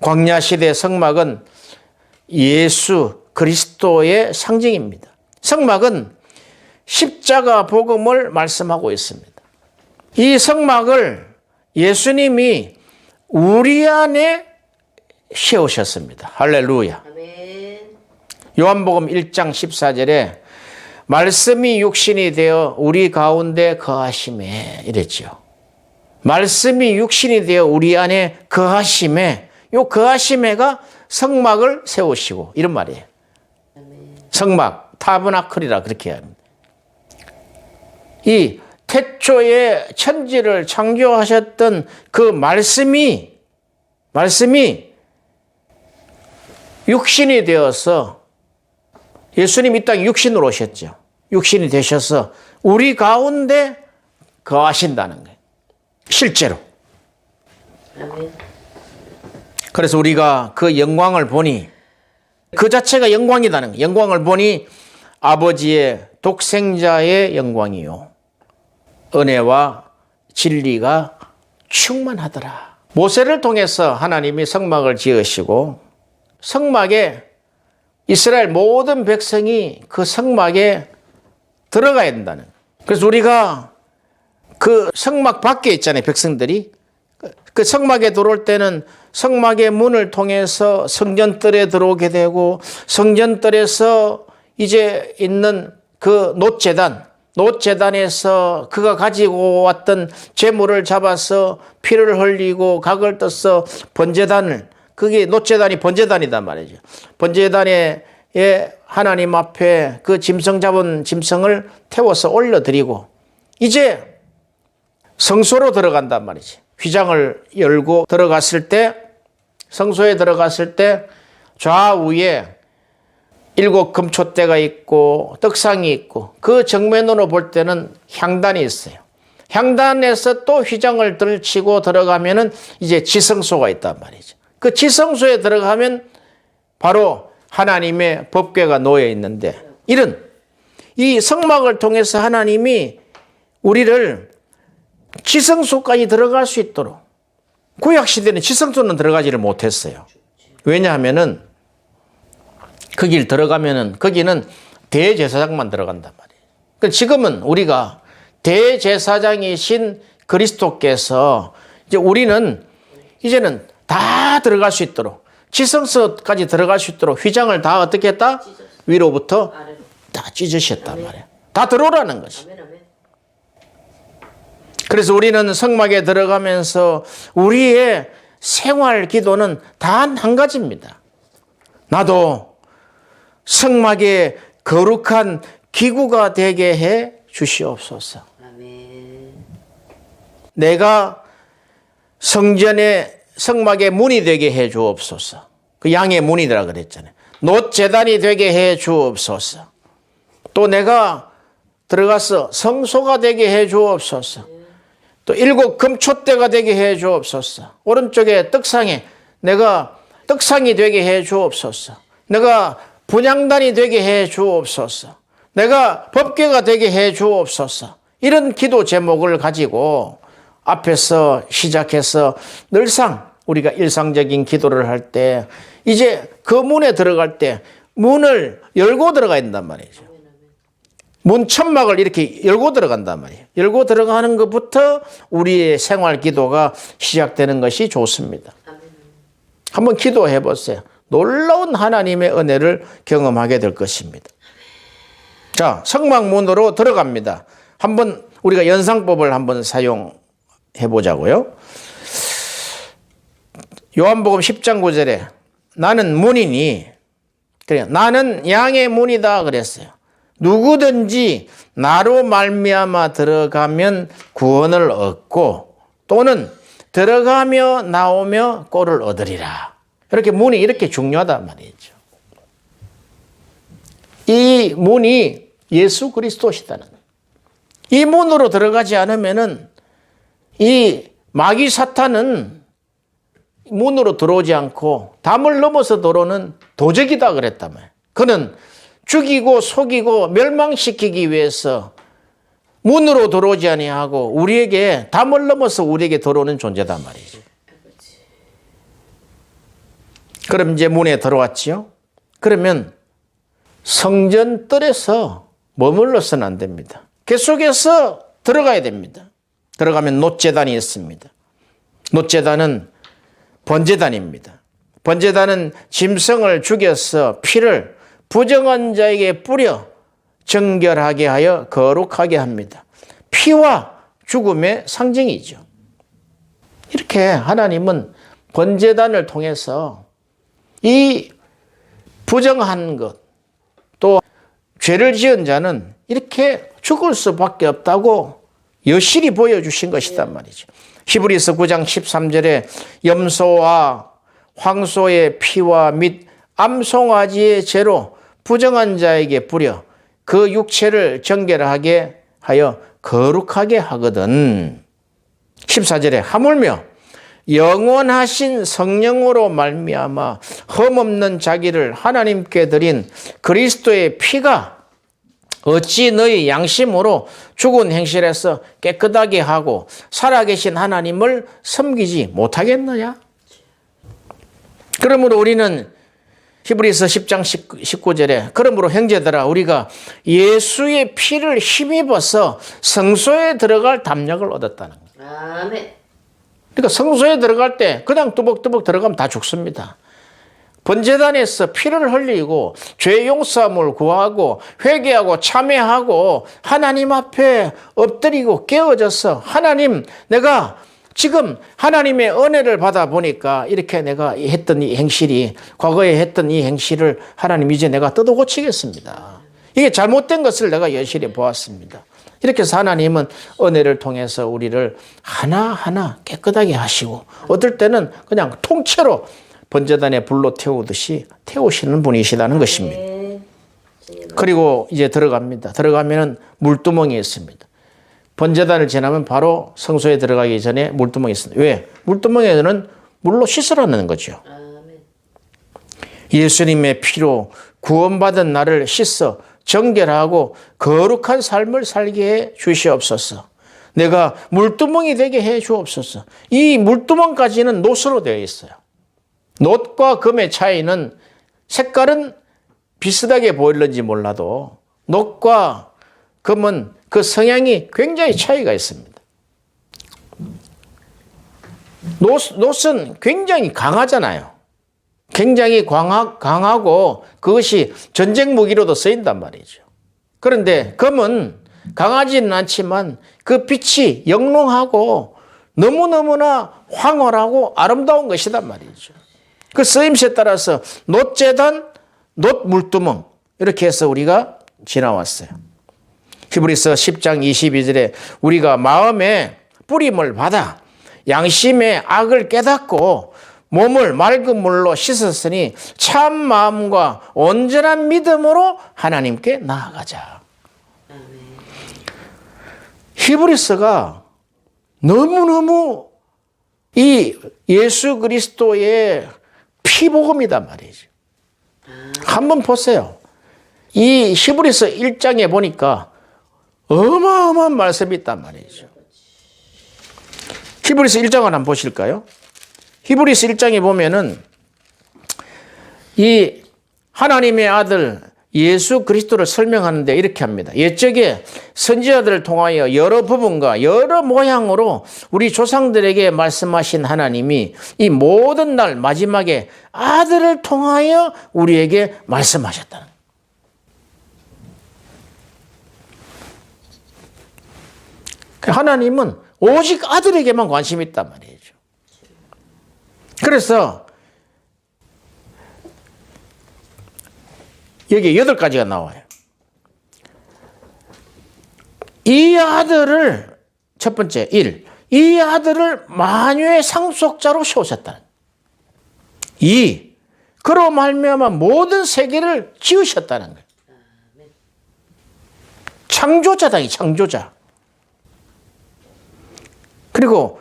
광야 시대 성막은 예수 그리스도의 상징입니다. 성막은 십자가 복음을 말씀하고 있습니다. 이 성막을 예수님이 우리 안에 세우셨습니다. 할렐루야. 아멘. 요한복음 1장 14절에 말씀이 육신이 되어 우리 가운데 거하심에 이랬죠. 말씀이 육신이 되어 우리 안에 거하심에 요 거하심에가 성막을 세우시고 이런 말이에요. 성막 타브나클이라 그렇게 합니다. 이 태초에 천지를 창조하셨던 그 말씀이 말씀이 육신이 되어서 예수님 이 땅에 육신으로 오셨죠. 육신이 되셔서 우리 가운데 거하신다는 거예요. 실제로. 그래서 우리가 그 영광을 보니 그 자체가 영광이다는 거예요. 영광을 보니 아버지의 독생자의 영광이요. 은혜와 진리가 충만하더라. 모세를 통해서 하나님이 성막을 지으시고 성막에 이스라엘 모든 백성이 그 성막에 들어가야 된다는. 그래서 우리가 그 성막 밖에 있잖아요, 백성들이. 그 성막에 들어올 때는 성막의 문을 통해서 성전뜰에 들어오게 되고 성전뜰에서 이제 있는 그 노재단, 노재단에서 그가 가지고 왔던 재물을 잡아서 피를 흘리고 각을 떠서 번제단을 그게 노재단이 번제단이단 말이죠. 번제단에 하나님 앞에 그 짐승 잡은 짐승을 태워서 올려드리고 이제 성소로 들어간단 말이지. 휘장을 열고 들어갔을 때 성소에 들어갔을 때 좌우에 일곱 금초대가 있고 떡상이 있고 그 정면으로 볼 때는 향단이 있어요. 향단에서 또 휘장을 들치고 들어가면은 이제 지성소가 있단 말이죠. 그 지성소에 들어가면 바로 하나님의 법궤가 놓여 있는데 이런 이 성막을 통해서 하나님이 우리를 지성소까지 들어갈 수 있도록 구약 시대는 지성소는 들어가지를 못했어요. 왜냐하면은 그 길 들어가면은 거기는 대제사장만 들어간단 말이에요. 그 지금은 우리가 대제사장이신 그리스도께서 이제 우리는 이제는 다 들어갈 수 있도록 지성소까지 들어갈 수 있도록 휘장을 다 어떻게 했다? 위로부터. 다 찢으셨단 말이에요. 다 들어오라는 아멘. 그래서 우리는 성막에 들어가면서 우리의 생활 기도는 단 한 가지입니다. 나도 성막에 거룩한 기구가 되게 해 주시옵소서. 아멘. 내가 성전의 성막의 문이 되게 해 주옵소서. 그 양의 문이라 그랬잖아요. 노 재단이 되게 해 주옵소서. 또 내가 들어가서 성소가 되게 해 주옵소서. 또 일곱 금촛대가 되게 해 주옵소서. 오른쪽에 떡상에 내가 떡상이 되게 해 주옵소서. 내가 분양단이 되게 해 주옵소서. 내가 법궤가 되게 해 주옵소서. 이런 기도 제목을 가지고 앞에서 시작해서 늘상 우리가 일상적인 기도를 할 때 이제 그 문에 들어갈 때 문을 열고 들어가야 된단 말이죠. 문 천막을 이렇게 열고 들어간단 말이에요. 열고 들어가는 것부터 우리의 생활 기도가 시작되는 것이 좋습니다. 한번 기도해 보세요. 놀라운 하나님의 은혜를 경험하게 될 것입니다. 자, 성막문으로 들어갑니다. 한번 우리가 연상법을 한번 사용 해 보자고요. 요한복음 10장 9절에 나는 문이니 그래 나는 양의 문이다 그랬어요. 누구든지 나로 말미암아 들어가면 구원을 얻고 또는 들어가며 나오며 꼴을 얻으리라. 이렇게 문이 이렇게 중요하단 말이죠. 이 문이 예수 그리스도시다는. 이 문으로 들어가지 않으면은 이 마귀 사탄은 문으로 들어오지 않고 담을 넘어서 들어오는 도적이다 말이에요. 그는 죽이고 속이고 멸망시키기 위해서 문으로 들어오지 아니하고 우리에게 담을 넘어서 우리에게 들어오는 존재단 말이죠. 그럼 이제 문에 들어왔지요. 그러면 성전 뜰에서 머물러서는 안 됩니다. 계속해서 들어가야 됩니다. 들어가면 노재단이 있습니다. 노재단은 번제단입니다. 번제단은 짐승을 죽여서 피를 부정한 자에게 뿌려 정결하게 하여 거룩하게 합니다. 피와 죽음의 상징이죠. 이렇게 하나님은 번제단을 통해서 이 부정한 것, 또 죄를 지은 자는 이렇게 죽을 수밖에 없다고 여실히 보여주신 것이단 말이죠. 히브리서 9장 13절에 염소와 황소의 피와 및 암송아지의 죄로 부정한 자에게 뿌려 그 육체를 정결하게 하여 거룩하게 하거든. 14절에 하물며 영원하신 성령으로 말미암아 흠없는 자기를 하나님께 드린 그리스도의 피가 어찌 너희 양심으로 죽은 행실에서 깨끗하게 하고 살아계신 하나님을 섬기지 못하겠느냐? 그러므로 우리는 히브리서 10장 19절에 그러므로 형제들아 우리가 예수의 피를 힘입어서 성소에 들어갈 담력을 얻었다는 거예요. 아멘. 그러니까 성소에 들어갈 때 그냥 뚜벅뚜벅 들어가면 다 죽습니다. 번제단에서 피를 흘리고 죄 용서함을 구하고 회개하고 참회하고 하나님 앞에 엎드리고 깨어져서 하나님 내가 지금 하나님의 은혜를 받아 보니까 이렇게 내가 했던 이 행실이 과거에 했던 이 행실을 하나님 이제 내가 뜯어 고치겠습니다. 이게 잘못된 것을 내가 여실히 보았습니다. 이렇게 해서 하나님은 은혜를 통해서 우리를 하나하나 깨끗하게 하시고 어떨 때는 그냥 통째로 번제단에 불로 태우듯이 태우시는 분이시다는 것입니다. 네. 그리고 이제 들어갑니다. 들어가면은 물두멍이 있습니다. 번제단을 지나면 바로 성소에 들어가기 전에 물두멍이 있습니다. 왜? 물두멍에는 물로 씻으라는 거죠. 예수님의 피로 구원받은 나를 씻어 정결하고 거룩한 삶을 살게 해 주시옵소서. 내가 물두멍이 되게 해 주옵소서. 이 물두멍까지는 노스로 되어 있어요. 놋과 금의 차이는 색깔은 비슷하게 보일는지 몰라도 놋과 금은 그 성향이 굉장히 차이가 있습니다. 놋, 놋은 굉장히 강하잖아요. 굉장히 강하, 강하고 그것이 전쟁 무기로도 쓰인단 말이죠. 그런데 금은 강하지는 않지만 그 빛이 영롱하고 너무너무나 황홀하고 아름다운 것이단 말이죠. 그 쓰임새에 따라서 놋재단, 놋물두멍 이렇게 해서 우리가 지나왔어요. 히브리서 10장 22절에 우리가 마음에 뿌림을 받아 양심의 악을 깨닫고 몸을 맑은 물로 씻었으니 참 마음과 온전한 믿음으로 하나님께 나아가자. 히브리서가 너무너무 이 예수 그리스도의 피복음이단 말이죠. 한번 보세요. 이 히브리서 1장에 보니까 어마어마한 말씀이 있단 말이죠. 히브리서 1장을 한번 보실까요? 히브리서 1장에 보면은 이 하나님의 아들 예수 그리스도를 설명하는데 이렇게 합니다. 옛적에 선지자들을 통하여 여러 부분과 여러 모양으로 우리 조상들에게 말씀하신 하나님이 이 모든 날 마지막에 아들을 통하여 우리에게 말씀하셨다는 거예요. 하나님은 오직 아들에게만 관심이 있단 말이죠. 그래서 여기 여덟 가지가 나와요. 이 아들을 첫 번째 일, 이 아들을 만유의 상속자로 세우셨다. 이, 그로 말미암아 모든 세계를 지으셨다는 거예요. 창조자다, 이 창조자. 그리고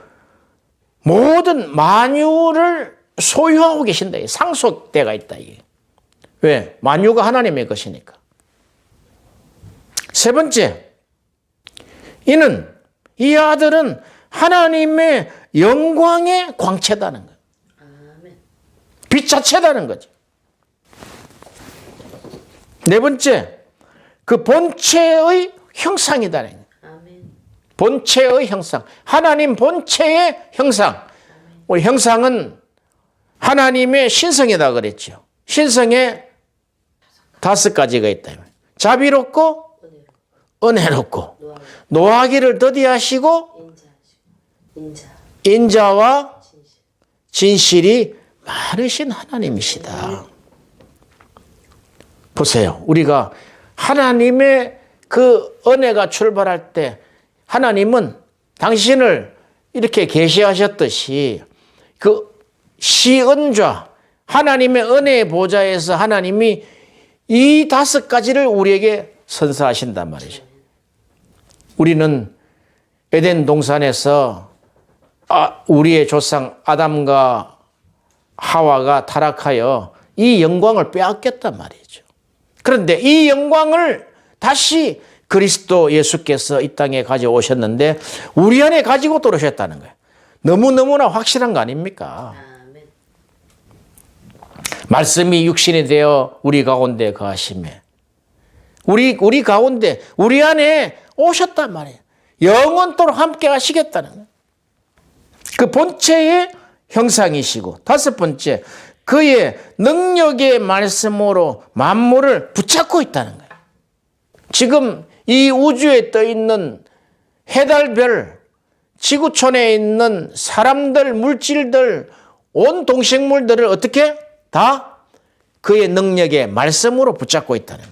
모든 만유를 소유하고 계신다. 이 상속대가 있다. 이게. 왜? 만유가 하나님의 것이니까. 세 번째, 이는 이 아들은 하나님의 영광의 광채다는 거예요. 빛 자체다는 거죠. 네 번째, 그 본체의 형상이다는 거예요. 본체의 형상. 하나님 본체의 형상. 우리 형상은 하나님의 신성이다 그랬죠. 신성에 다섯 가지가 있다. 자비롭고 은혜롭고 노하기를 더디하시고 인자와 진실. 진실이 많으신 하나님이시다. 보세요. 우리가 하나님의 그 은혜가 출발할 때 하나님은 당신을 이렇게 계시하셨듯이 그 시은좌 하나님의 은혜의 보좌에서 하나님이 이 다섯 가지를 우리에게 선사하신단 말이죠. 우리는 에덴 동산에서 아, 우리의 조상 아담과 하와가 타락하여 이 영광을 빼앗겼단 말이죠. 그런데 이 영광을 다시 그리스도 예수께서 이 땅에 가져오셨는데 우리 안에 가지고 들어오셨다는 거예요. 너무너무나 확실한 거 아닙니까? 말씀이 육신이 되어 우리 가운데 거하심에 우리 우리 가운데 우리 안에 오셨단 말이에요. 영원토록 함께 하시겠다는 거예요. 그 본체의 형상이시고 다섯 번째 그의 능력의 말씀으로 만물을 붙잡고 있다는 거예요. 지금 이 우주에 떠 있는 해달별 지구촌에 있는 사람들, 물질들, 온 동식물들을 어떻게 다 그의 능력의 말씀으로 붙잡고 있다는.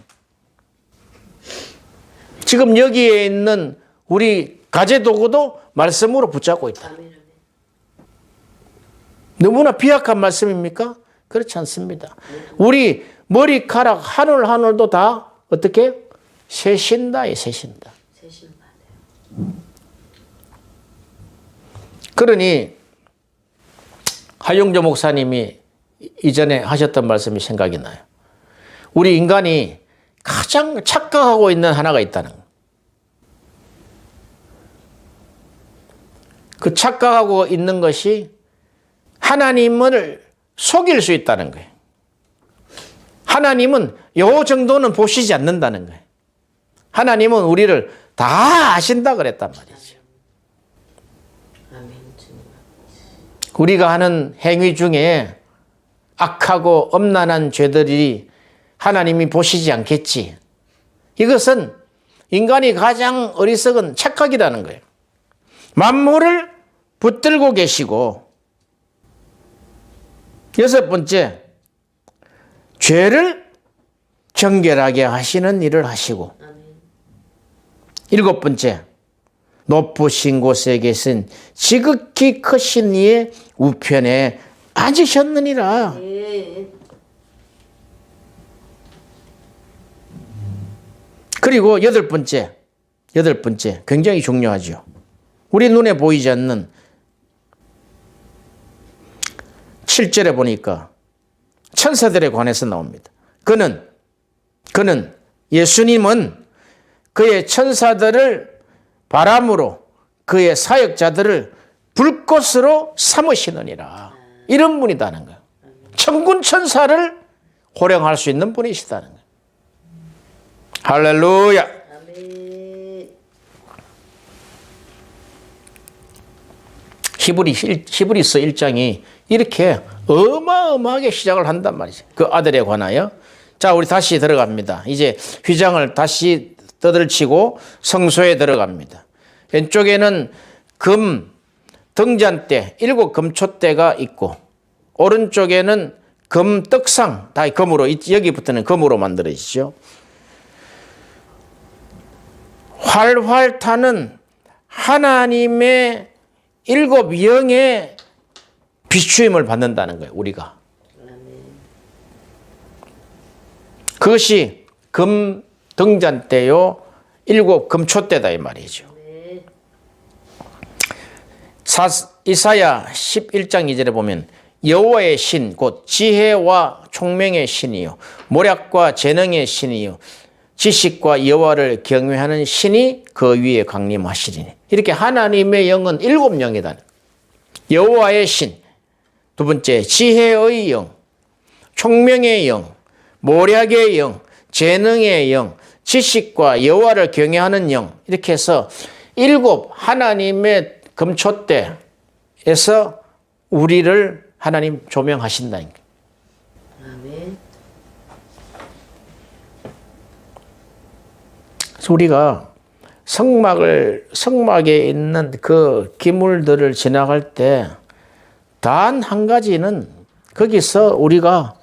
지금 여기에 있는 우리 가재도구도 말씀으로 붙잡고 있다. 너무나 비약한 말씀입니까? 그렇지 않습니다. 우리 머리카락 한올 한올도 다 어떻게. 세신 받아요. 그러니 하용조 목사님이 이전에 하셨던 말씀이 생각이 나요. 우리 인간이 가장 착각하고 있는 하나가 있다는 거. 그 착각하고 있는 것이 하나님을 속일 수 있다는 거예요. 하나님은 요 정도는 보시지 않는다는 거예요. 하나님은 우리를 다 아신다 그랬단 말이죠. 우리가 하는 행위 중에 악하고 엄난한 죄들이 하나님이 보시지 않겠지. 이것은 인간이 가장 어리석은 착각이라는 거예요. 만물을 붙들고 계시고 여섯 번째 죄를 정결하게 하시는 일을 하시고. 일곱 번째 높으신 곳에 계신 지극히 크신 이의 우편에 앉으셨느니라. 예. 그리고 여덟 번째, 여덟 번째 굉장히 중요하죠. 우리 눈에 보이지 않는 7절에 보니까 천사들에 관해서 나옵니다. 그는 그는 예수님은 그의 천사들을 바람으로 그의 사역자들을 불꽃으로 삼으시느니라. 이런 분이다는 거예요. 천군 천사를 호령할 수 있는 분이시다는 거예요. 할렐루야. 히브리 히브리서 1장이 이렇게 어마어마하게 시작을 한단 말이죠. 그 아들에 관하여. 자, 우리 다시 들어갑니다. 이제 휘장을 다시 떠들치고 성소에 들어갑니다. 왼쪽에는 금 등잔대, 일곱 금촛대가 있고 오른쪽에는 금 떡상, 다 금으로 여기부터는 금으로 만들어지죠. 활활 타는 하나님의 일곱 영의 비추임을 받는다는 거예요, 우리가. 그것이 금 등잔대요, 일곱 금초대다 이 말이죠. 네. 사, 이사야 11장 2절에 보면 여호와의 신, 곧 지혜와 총명의 신이요, 모략과 재능의 신이요, 지식과 여호와를 경외하는 신이 그 위에 강림하시리니. 이렇게 하나님의 영은 일곱 영이다. 여호와의 신, 두 번째 지혜의 영, 총명의 영, 모략의 영, 재능의 영, 지식과 여호와를 경외하는 영 이렇게 해서 일곱 하나님의 금초대에서 우리를 하나님 조명하신다는 거예요. 그래서 우리가 성막을 성막에 있는 그 기물들을 지나갈 때 단 한 가지는 거기서 우리가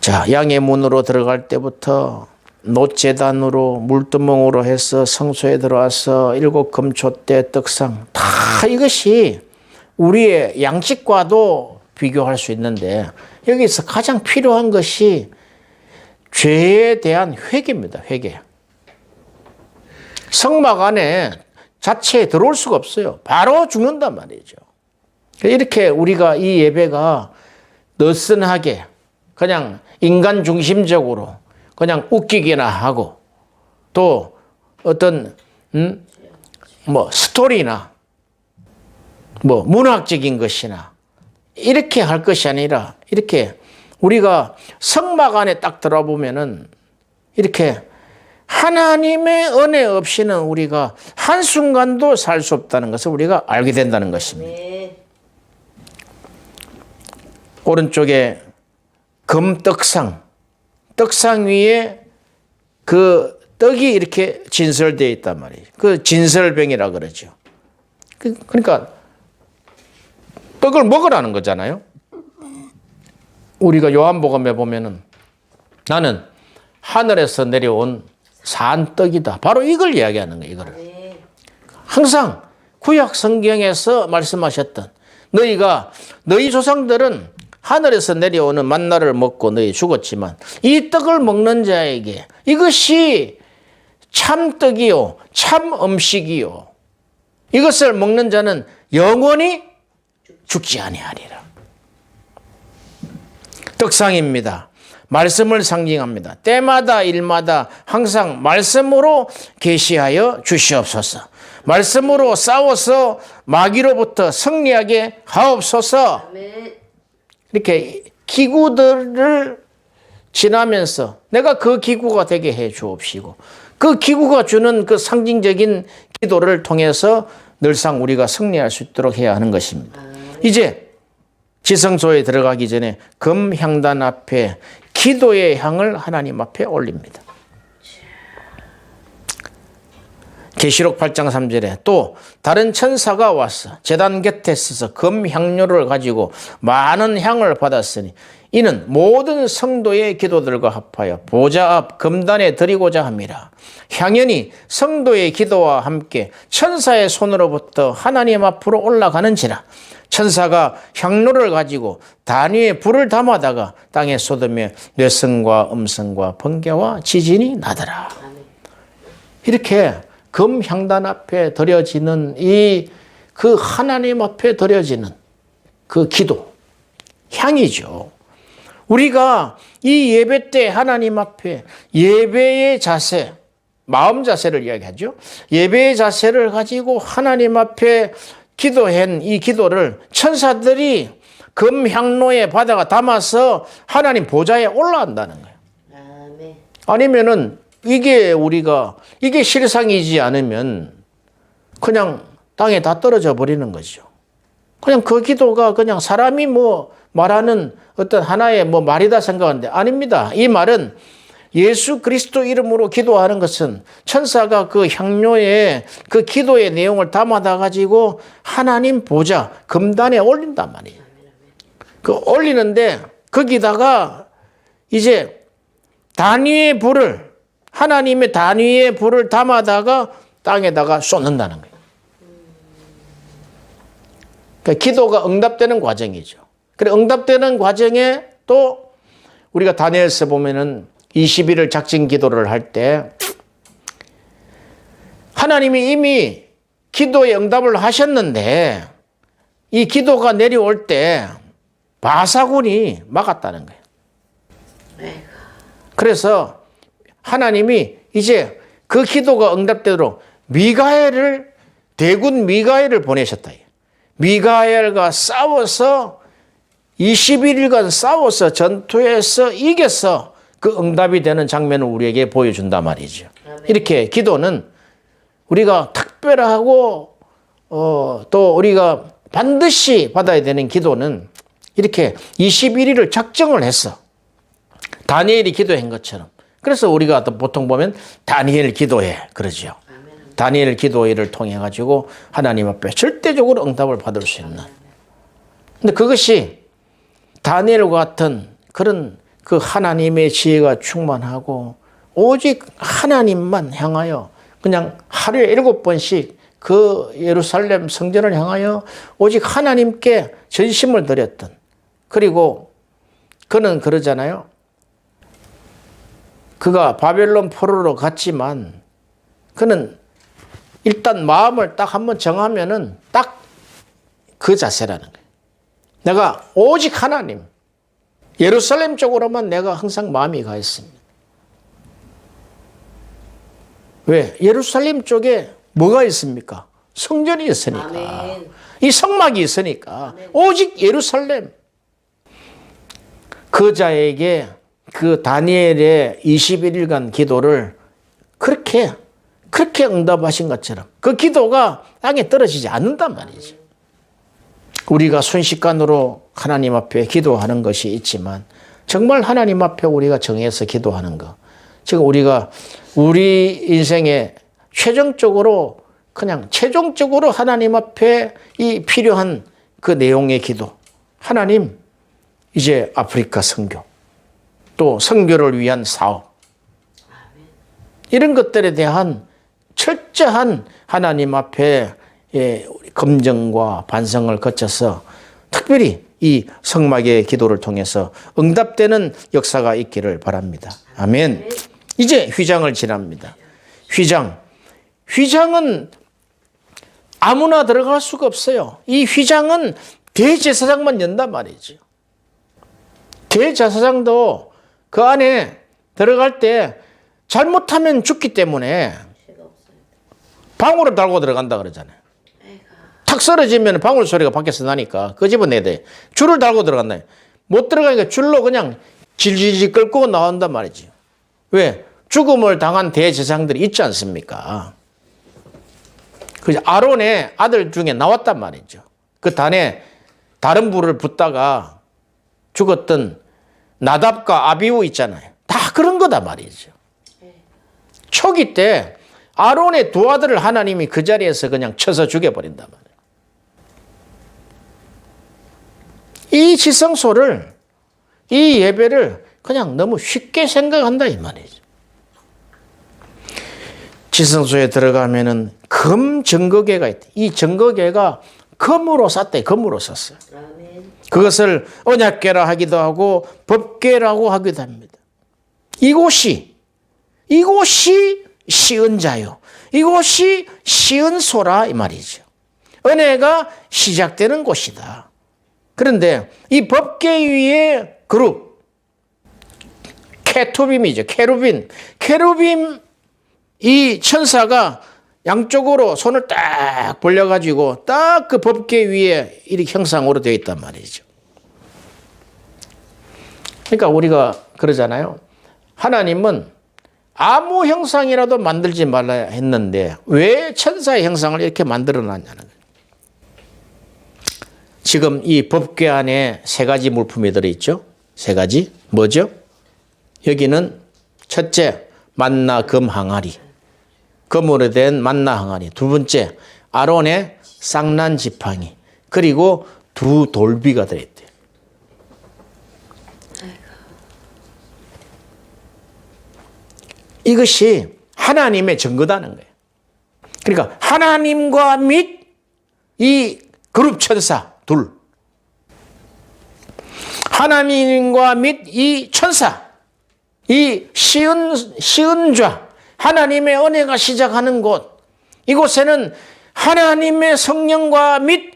자 양의 문으로 들어갈 때부터 노재단으로 물두멍으로 해서 성소에 들어와서 일곱 금초대 떡상 다 이것이 우리의 양식과도 비교할 수 있는데 여기서 가장 필요한 것이 죄에 대한 회개입니다. 회개. 성막 안에 자체에 들어올 수가 없어요. 바로 죽는단 말이죠. 이렇게 우리가 이 예배가 느슨하게 그냥 인간 중심적으로 그냥 웃기기나 하고 또 어떤 음? 뭐 스토리나 뭐 문학적인 것이나 이렇게 할 것이 아니라 이렇게 우리가 성막 안에 딱 들어보면은 이렇게 하나님의 은혜 없이는 우리가 한순간도 살 수 없다는 것을 우리가 알게 된다는 것입니다. 오른쪽에 금떡상, 떡상 위에 그 떡이 이렇게 진설되어 있단 말이에요. 그 진설병이라 그러죠. 그- 그러니까 떡을 먹으라는 거잖아요. 우리가 요한복음에 보면은 나는 하늘에서 내려온 산 떡이다. 바로 이걸 이야기하는 거예요. 이거를. 항상 구약 성경에서 말씀하셨던 너희가 너희 조상들은 하늘에서 내려오는 만나를 먹고 너희 죽었지만 이 떡을 먹는 자에게 이것이 참 떡이요 참 음식이요 이것을 먹는 자는 영원히 죽지 아니하리라. 떡상입니다. 말씀을 상징합니다. 때마다 일마다 항상 말씀으로 계시하여 주시옵소서. 말씀으로 싸워서 마귀로부터 승리하게 하옵소서. 아멘. 이렇게 기구들을 지나면서 내가 그 기구가 되게 해 주옵시고 그 기구가 주는 그 상징적인 기도를 통해서 늘상 우리가 승리할 수 있도록 해야 하는 것입니다. 이제 지성소에 들어가기 전에 금향단 앞에 기도의 향을 하나님 앞에 올립니다. 계시록 8장 3절에 또 다른 천사가 와서 제단 곁에 서서 금향료를 가지고 많은 향을 받았으니 이는 모든 성도의 기도들과 합하여 보좌 앞 금단에 드리고자 함이라. 향연이 성도의 기도와 함께 천사의 손으로부터 하나님 앞으로 올라가는지라. 천사가 향로를 가지고 단위에 불을 담아다가 땅에 쏟으며 뇌성과 음성과 번개와 지진이 나더라. 이렇게 금향단 앞에 드려지는 이 그 하나님 앞에 드려지는 그 기도, 향이죠. 우리가 이 예배 때 하나님 앞에 예배의 자세, 마음 자세를 이야기하죠. 예배의 자세를 가지고 하나님 앞에 기도한 이 기도를 천사들이 금향로에 바다가 담아서 하나님 보좌에 올라간다는 거예요. 아니면은 이게 우리가 이게 실상이지 않으면 그냥 땅에 다 떨어져 버리는 거죠. 그냥 그 기도가 그냥 사람이 뭐 말하는 어떤 하나의 뭐 말이다 생각하는데 아닙니다. 이 말은 예수 그리스도 이름으로 기도하는 것은 천사가 그 향료에 그 기도의 내용을 담아다 가지고 하나님 보좌 금단에 올린단 말이에요. 그 올리는데 거기다가 이제 단위의 불을 하나님의 단위의 불을 담아다가 땅에다가 쏟는다는 거예요. 그러니까 기도가 응답되는 과정이죠. 그래 응답되는 과정에 또 우리가 다니엘서 보면은 20일을 작정 기도를 할 때 하나님이 이미 기도에 응답을 하셨는데 이 기도가 내려올 때 바사군이 막았다는 거예요. 그래서 하나님이 이제 그 기도가 응답되도록 미가엘을 대군 미가엘을 보내셨다. 미가엘과 싸워서 21일간 싸워서 전투에서 이겨서 그 응답이 되는 장면을 우리에게 보여준단 말이죠. 이렇게 기도는 우리가 특별하고 어, 또 우리가 반드시 받아야 되는 기도는 이렇게 21일을 작정을 했어. 다니엘이 기도한 것처럼. 그래서 우리가 또 보통 보면 다니엘 기도해 그러죠. 다니엘 기도회를 통해 가지고 하나님 앞에 절대적으로 응답을 받을 수 있는. 근데 그것이 다니엘과 같은 그런 그 하나님의 지혜가 충만하고 오직 하나님만 향하여 그냥 하루에 일곱 번씩 그 예루살렘 성전을 향하여 오직 하나님께 전심을 드렸던 그리고 그는 그러잖아요. 그가 바벨론 포로로 갔지만 그는 일단 마음을 딱 한번 정하면은 딱 그 자세라는 거예요. 내가 오직 하나님, 예루살렘 쪽으로만 내가 항상 마음이 가 있습니다. 왜? 예루살렘 쪽에 뭐가 있습니까? 성전이 있으니까. 아멘. 이 성막이 있으니까. 오직 예루살렘. 그 자에게 그 다니엘의 21일간 기도를 그렇게 그렇게 응답하신 것처럼 그 기도가 땅에 떨어지지 않는단 말이죠. 우리가 순식간으로 하나님 앞에 기도하는 것이 있지만 정말 하나님 앞에 우리가 정해서 기도하는 것. 지금 우리가 우리 인생에 최종적으로 그냥 최종적으로 하나님 앞에 이 필요한 그 내용의 기도. 하나님 이제 아프리카 선교 또 선교를 위한 사업 이런 것들에 대한 철저한 하나님 앞에 예, 검증과 반성을 거쳐서 특별히 이 성막의 기도를 통해서 응답되는 역사가 있기를 바랍니다. 아멘. 이제 휘장을 지납니다. 휘장. 휘장은 아무나 들어갈 수가 없어요. 이 휘장은 대제사장만 연단 말이죠. 대제사장도 그 안에 들어갈 때 잘못하면 죽기 때문에. 방울을 달고 들어간다 그러잖아요. 탁 쓰러지면 방울 소리가 밖에서 나니까 끄집어내야 돼. 줄을 달고 들어간다. 못 들어가니까 줄로 그냥 질질질 끌고 나온단 말이지. 왜? 죽음을 당한 대제사장들이 있지 않습니까? 그 아론의 아들 중에 나왔단 말이죠. 그 단에 다른 불을 붙다가 죽었던 나답과 아비우 있잖아요. 다 그런 거다 말이죠. 초기 때 아론의 두 아들을 하나님이 그 자리에서 그냥 쳐서 죽여버린단 말이에요. 이 지성소를, 이 예배를 그냥 너무 쉽게 생각한다 이 말이죠. 지성소에 들어가면은 금 증거계가 있다. 이 증거계가 금으로 쌌대. 금으로 쌌어요. 그것을 언약계라 하기도 하고 법계라고 하기도 합니다. 이곳이 이곳이 시은 자요. 이곳이 시은 소라 이 말이죠. 은혜가 시작되는 곳이다. 그런데 이 법계 위에 그룹 케토빔이죠. 케루빈. 케루빔 이 천사가 양쪽으로 손을 딱 벌려가지고 딱 그 법계 위에 이렇게 형상으로 되어 있단 말이죠. 그러니까 우리가 그러잖아요. 하나님은 아무 형상이라도 만들지 말아야 했는데 왜 천사의 형상을 이렇게 만들어 놨냐는. 지금 이 법궤 안에 세 가지 물품이 들어있죠. 세 가지. 뭐죠? 여기는 첫째, 만나 금 항아리. 금으로 된 만나 항아리. 두 번째, 아론의 쌍난 지팡이. 그리고 두 돌비가 들어있대요. 이것이 하나님의 증거다는 거예요. 그러니까 하나님과 및 이 그룹 천사 둘. 하나님과 및 이 천사. 이 시은, 시은좌. 하나님의 은혜가 시작하는 곳. 이곳에는 하나님의 성령과 및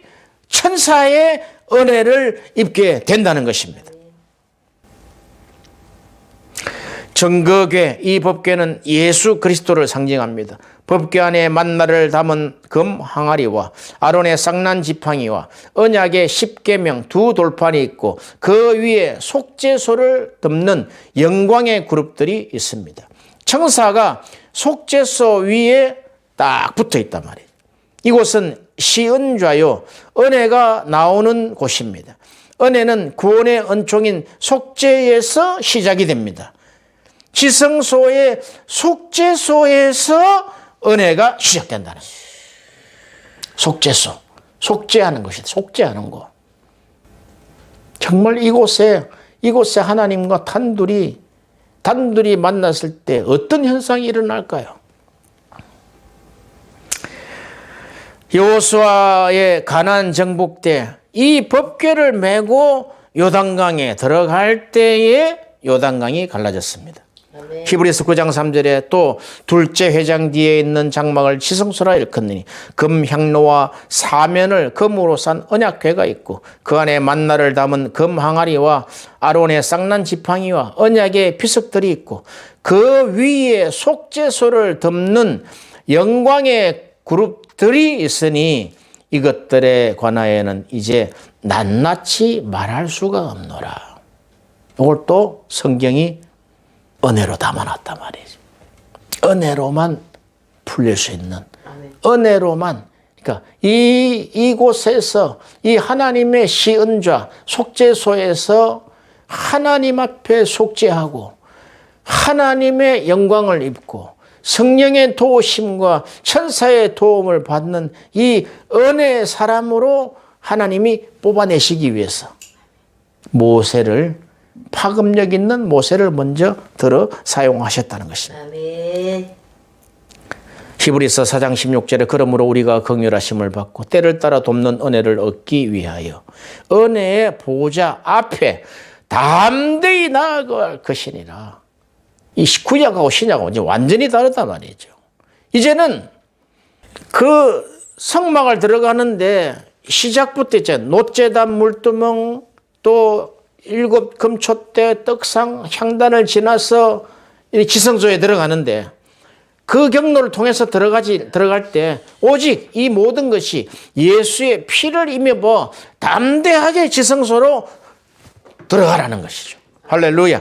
천사의 은혜를 입게 된다는 것입니다. 정거궤 이 법궤는 예수 그리스도를 상징합니다. 법궤 안에 만나를 담은 금 항아리와 아론의 쌍난 지팡이와 언약의 십계명 두 돌판이 있고 그 위에 속죄소를 덮는 영광의 그룹들이 있습니다. 청사가 속죄소 위에 딱 붙어 있단 말이에요. 이곳은 시은좌요 은혜가 나오는 곳입니다. 은혜는 구원의 은총인 속죄에서 시작이 됩니다. 지성소의 속죄소에서 은혜가 시작된다는. 속죄소. 속죄하는 것이다. 속죄하는 거. 정말 이곳에, 이곳에 하나님과 단둘이, 단둘이 만났을 때 어떤 현상이 일어날까요? 여호수아의 가난 정복 때 이 법궤를 메고 요단강에 들어갈 때에 요단강이 갈라졌습니다. 아멘. 히브리서 9장 3절에 또 둘째 회장 뒤에 있는 장막을 지성소라 일컫느니 금 향로와 사면을 금으로 싼 언약궤가 있고 그 안에 만나를 담은 금 항아리와 아론의 쌍난 지팡이와 언약의 비석들이 있고 그 위에 속죄소를 덮는 영광의 그룹들이 있으니 이것들에 관하여는 이제 낱낱이 말할 수가 없노라. 이걸 또 성경이 은혜로 담아놨단 말이죠. 은혜로만 풀릴 수 있는. 은혜로만 그러니까 이 이곳에서 이 하나님의 시은좌 속죄소에서 하나님 앞에 속죄하고 하나님의 영광을 입고 성령의 도우심과 천사의 도움을 받는 이 은혜의 사람으로 하나님이 뽑아내시기 위해서 모세를 파급력 있는 모세를 먼저 들어 사용하셨다는 것입니다. 아멘. 히브리서 4장 16절에 그러므로 우리가 긍휼하심을 받고 때를 따라 돕는 은혜를 얻기 위하여 은혜의 보좌 앞에 담대히 나아갈 것이니라. 이 구약하고 신약하고 이제 완전히 다르단 말이죠. 이제는 그 성막을 들어가는데 시작부터 있잖아요. 노재단 물두멍 또 일곱 금초대 떡상 향단을 지나서 이 지성소에 들어가는데 그 경로를 통해서 들어가지 들어갈 때 오직 이 모든 것이 예수의 피를 입혀보 담대하게 지성소로 들어가라는 것이죠. 할렐루야.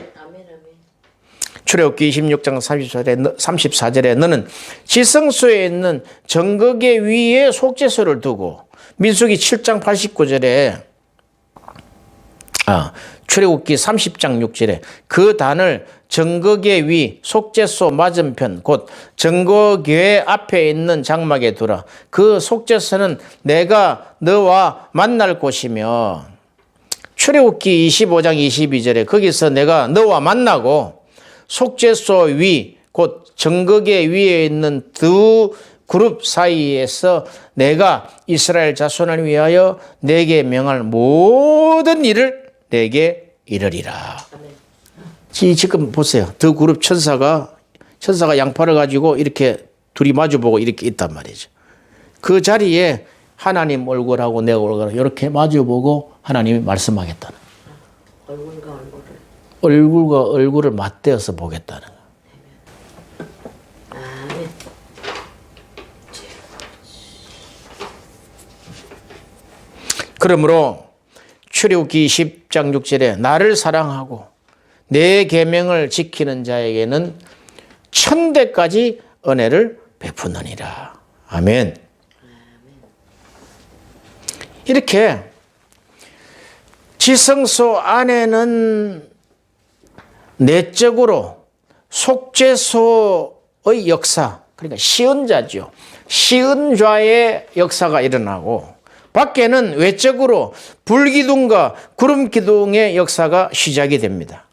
출애굽기 26장 34절에, 34절에 너는 지성소에 있는 정거계 위에 속죄소를 두고 민수기 7장 89절에 아, 출애굽기 30장 6절에 그 단을 정거계 위 속죄소 맞은편 곧 정거궤 앞에 있는 장막에 두라. 그 속죄소는 내가 너와 만날 곳이며 출애굽기 25장 22절에 거기서 내가 너와 만나고 속죄소 위 곧 정거계 위에 있는 두 그룹 사이에서 내가 이스라엘 자손을 위하여 내게 명할 모든 일을 내게 이르리라. 이 지금 보세요. 두 그룹 천사가 천사가 양팔을 가지고 이렇게 둘이 마주보고 이렇게 있단 말이죠. 그 자리에 하나님 얼굴하고 내 얼굴하고 이렇게 마주보고 하나님이 말씀하겠다는. 얼굴과 얼굴을. 얼굴과 얼굴을 맞대어서 보겠다는. 그러므로 출애굽기 10장 6절에 나를 사랑하고 내 계명을 지키는 자에게는 천대까지 은혜를 베푸느니라. 아멘. 이렇게 지성소 안에는 내적으로 속죄소의 역사, 그러니까 시은자죠. 시은좌의 역사가 일어나고 밖에는 외적으로 불기둥과 구름기둥의 역사가 시작이 됩니다.